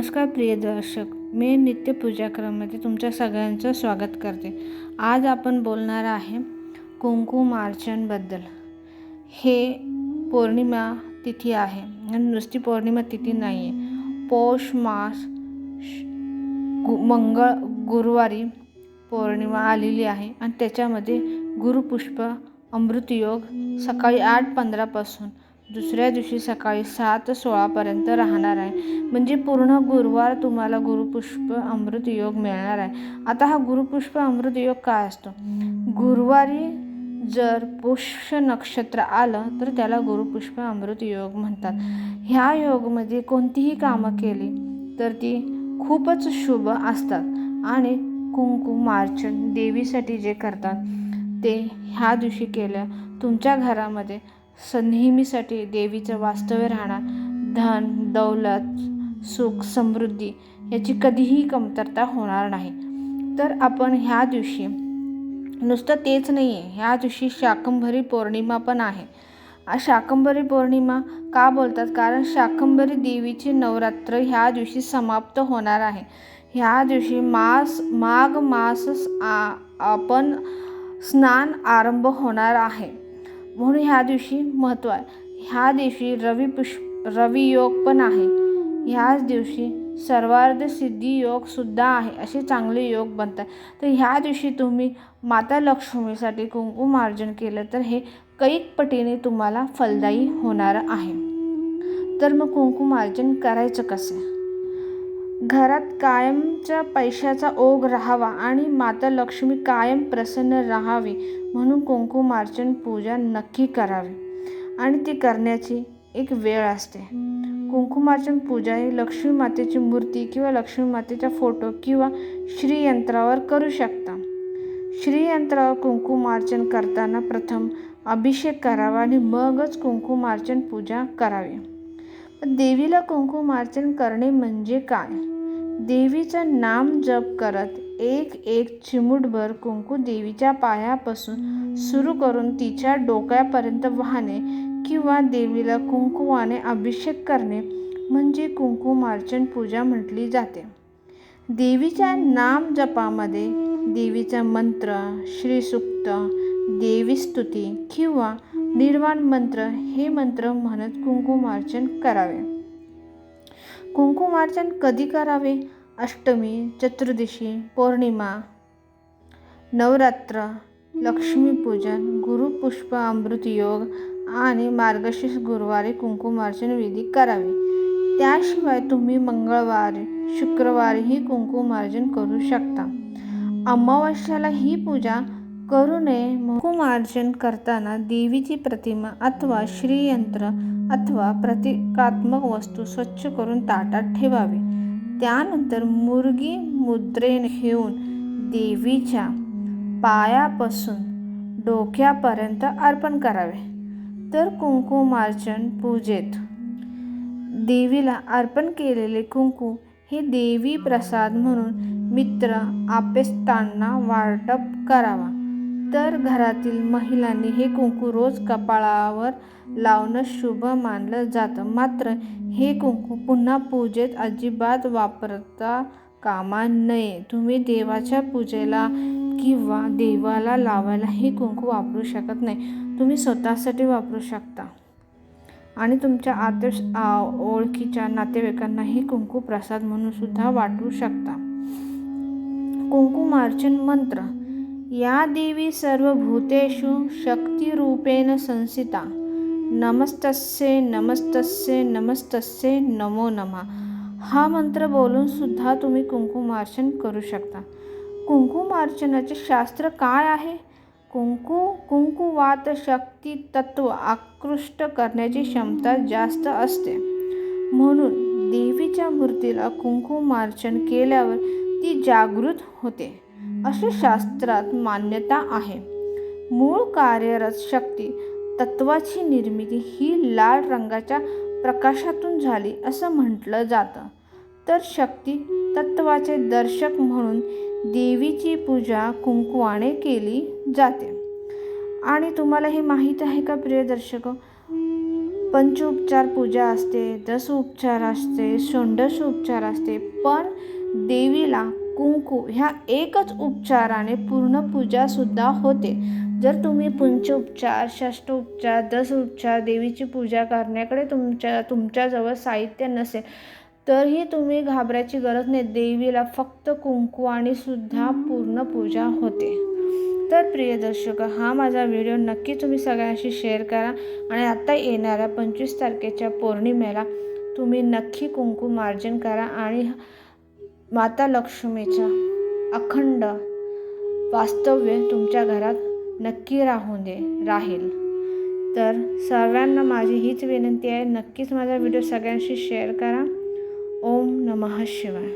नमस्कार प्रिय दर्शक मी नित्य पूजाक्रममध्ये तुमच्या सगळ्यांचं स्वागत करते. आज आपण बोलणार आहे कुंकुमार्चनबद्दल हे पौर्णिमा तिथी आहे. आणि नुसती पौर्णिमा तिथी नाही आहे पौष मास गु मंगळ गुरुवारी पौर्णिमा आलेली आहे आणि त्याच्यामध्ये गुरुपुष्प अमृतयोग सकाळी आठ पंधरापासून दुसऱ्या दिवशी सकाळी सात सोळापर्यंत राहणार आहे. म्हणजे पूर्ण गुरुवार तुम्हाला गुरुपुष्प अमृत योग मिळणार आहे. आता हा गुरुपुष्प अमृत योग काय असतो? गुरुवारी जर पुष्य नक्षत्र आलं तर त्याला गुरुपुष्प अमृत योग म्हणतात. ह्या योगमध्ये कोणतीही कामं केली तर ती खूपच शुभ असतात. आणि कुंकुमार्चन देवीसाठी जे करतात ते ह्या दिवशी केलं तुमच्या घरामध्ये स नेहमीसाठी देवीचं वास्तव्य राहणार. धन दौलत सुख समृद्धी याची कधीही कमतरता होणार नाही. तर आपण ह्या दिवशी नुसतं तेच नाही आहे ह्या दिवशी शाकंभरी पौर्णिमा पण आहे. शाकंभरी पौर्णिमा का बोलतात? कारण शाकंभरी देवीचे नवरात्र ह्या दिवशी समाप्त होणार आहे. ह्या दिवशी मास माघ मास आपण स्नान आरंभ होणार आहे. म्हणून ह्या दिवशी महत्त्व आहे. ह्या दिवशी रवी पुष्प रवी योग पण आहे. ह्याच दिवशी सर्वार्ध सिद्धी योगसुद्धा आहे असे चांगले योग बनतात. तर ह्या दिवशी तुम्ही माता लक्ष्मीसाठी कुंकुमार्जन केलं तर हे कैक पटीने तुम्हाला फलदायी होणार आहे. तर मग कुंकुमार्जन करायचं कसं? घरात कायमचा पैशाचा ओघ राहावा आणि माता लक्ष्मी कायम प्रसन्न राहावी म्हणून कुंकुमार्चन पूजा नक्की करावी. आणि ती करण्याची एक वेळ असते. कुंकुमार्चन पूजा ही लक्ष्मी मातेची मूर्ती किंवा लक्ष्मी मातेचा फोटो किंवा श्रीयंत्रावर करू शकता. श्रीयंत्रावर कुंकुमार्चन करताना प्रथम अभिषेक करावा आणि मगच कुंकुमार्चन पूजा करावी. देवीला कुंकुमार्चन करणे म्हणजे काय? देवीचं नाम जप करत एक एक चिमूटभर कुंकू देवीच्या पायापासून सुरू करून तिच्या डोक्यापर्यंत वाहणे किंवा देवीला कुंकुवाने अभिषेक करणे म्हणजे कुंकुमार्चन पूजा म्हटली जाते. देवीच्या नाम जपामध्ये देवीचा मंत्र श्रीसुक्त देवीस्तुती किंवा निर्वाण मंत्र हे मंत्र म्हणत कुंकुमार्चन करावे. कुंकुमार्चन कधी करावे? अष्टमी चतुर्दशी पौर्णिमा नवरात्र लक्ष्मीपूजन गुरुपुष्प अमृतयोग आणि मार्गशीर्ष गुरुवारी कुंकुमार्चन विधी करावे. त्याशिवाय तुम्ही मंगळवारी शुक्रवारीही कुंकुमार्जन करू शकता. अमावस्याला ही पूजा करू नये कुंकुमार्चन करताना देवीची प्रतिमा अथवा श्रीयंत्र अथवा प्रतिकात्मक वस्तू स्वच्छ करून ताटात ठेवावी. त्यानंतर मुरगी मुद्रेने घेऊन देवीच्या पायापासून डोक्यापर्यंत अर्पण करावे. तर कुंकुमार्चन पूजेत देवीला अर्पण केलेले कुंकू हे देवी प्रसाद म्हणून मित्र आपेस्तांना वाटप करावा. तर घरातील महिलांनी हे कुंकू रोज कपाळावर लावणं शुभ मानलं जातं. मात्र हे कुंकू पुन्हा पूजेत अजिबात वापरता कामा नये. तुम्ही देवाच्या पूजेला किंवा देवाला लावायला हे कुंकू वापरू शकत नाही. तुम्ही स्वतःसाठी वापरू शकता. आणि तुमच्या आदर्श ओळखीच्या नातेवाईकांनाही कुंकू प्रसाद म्हणून सुद्धा वाटू शकता. कुंकुमार्चन मंत्र या देवी सर्वभूतेषु शक्तिरूपेण संसिता। नमस्तस्ये नमस्तस्ये नमस्तस्ये नमो नमः। हा मंत्र बोलून सुद्धा तुम्ही कुंकुमार्चन करू शकता। कुंकुमार्चनाचे शास्त्र काय आहे? कुंकू कुंकुवात शक्ती तत्व आकृष्ट करण्याची क्षमता जास्त असते। म्हणून देवीच्या मूर्तीला कुंकुमार्चन केल्यावर ती जागृत होते। अशी शास्त्रात मान्यता आहे. मूळ कार्यरत शक्ती तत्वाची निर्मिती ही लाल रंगाच्या प्रकाशातून झाली असं म्हटलं जातं. तर शक्ती तत्वाचे दर्शक म्हणून देवीची पूजा कुंकुवाने केली जाते. आणि तुम्हाला हे माहीत आहे का प्रिय दर्शक? पंचोपचार पूजा असते दस उपचार असते षोडश उपचार असते पण देवीला कुंकू ह्या एकच उपचाराने पूर्ण पूजासुद्धा होते. जर तुम्ही पंचोपचार षष्टोपचार दस उपचार देवीची पूजा करण्याकडे तुमच्या तुमच्याजवळ साहित्य नसेल तरीही तुम्ही घाबरायची गरज नाही. देवीला फक्त कुंकू आणि सुद्धा पूर्ण पूजा होते. तर प्रिय दर्शक हा माझा व्हिडिओ नक्की तुम्ही सगळ्यांशी शेअर करा आणि आता येणाऱ्या पंचवीस तारखेच्या पौर्णिमेला तुम्ही नक्की कुंकू मार्जन करा आणि माता लक्ष्मीचा अखंड वास्तव्य तुमच्या घरात नक्की राहून दे राहील. तर सर्वांना माझी हीच विनंती आहे. नक्कीच माझा व्हिडिओ सगळ्यांशी शेअर करा. ओम नमः शिवाय.